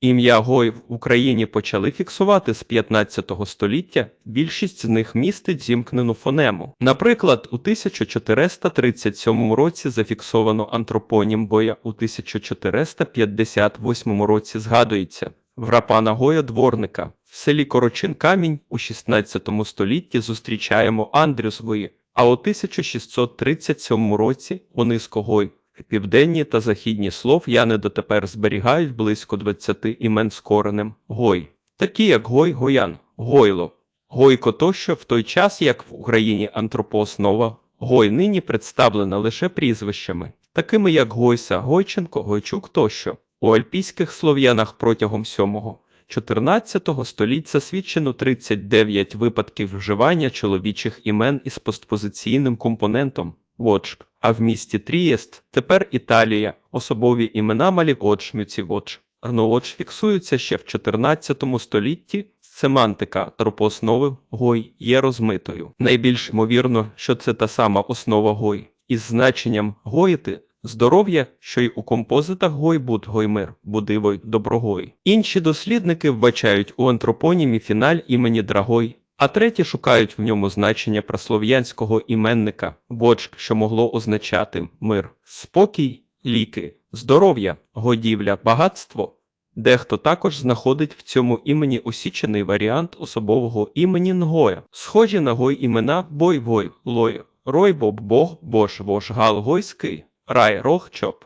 Ім'я Гой в Україні почали фіксувати з 15 століття. Більшість з них містить зімкнену фонему. Наприклад, у 1437 році зафіксовано антропонім боя, у 1458 році згадується Врапана Гоя дворника. В селі Корочин Камінь у 16 столітті зустрічаємо Андрюсвої, а у 1637 році у Низкогой. Південні та західні слов'яни дотепер зберігають близько 20 імен з коренем. Гой, такі як гой, гоян, гойло, гойко тощо, в той час як в Україні антропооснова гой нині представлена лише прізвищами, такими як Гойса, Гойченко, Гойчук тощо. У альпійських слов'янах протягом 7-14 століть засвідчено 39 випадків вживання чоловічих імен із постпозиційним компонентом Вочк, а в місті Трієст, тепер Італія, особові імена Малігодж, Мюціводж, Арнолодж фіксуються ще в 14 столітті. Семантика тропооснови гой є розмитою. Найбільш ймовірно, що це та сама основа гой із значенням гоїти здоров'я, що й у композитах гойбуд, гоймир, будивой, доброгой. Інші дослідники вбачають у антропонімі фіналь імені Драгой, а треті шукають в ньому значення праслов'янського іменника «вочк», що могло означати мир, спокій, ліки, здоров'я, годівля, багатство. Дехто також знаходить в цьому імені усічений варіант особового імені Нгоя, схожі на гой імена Бой-Вой, Лой, Рой, Боб, Бог, Бош, Вош, Гал, Гойський, Рай, Рох, Чоп.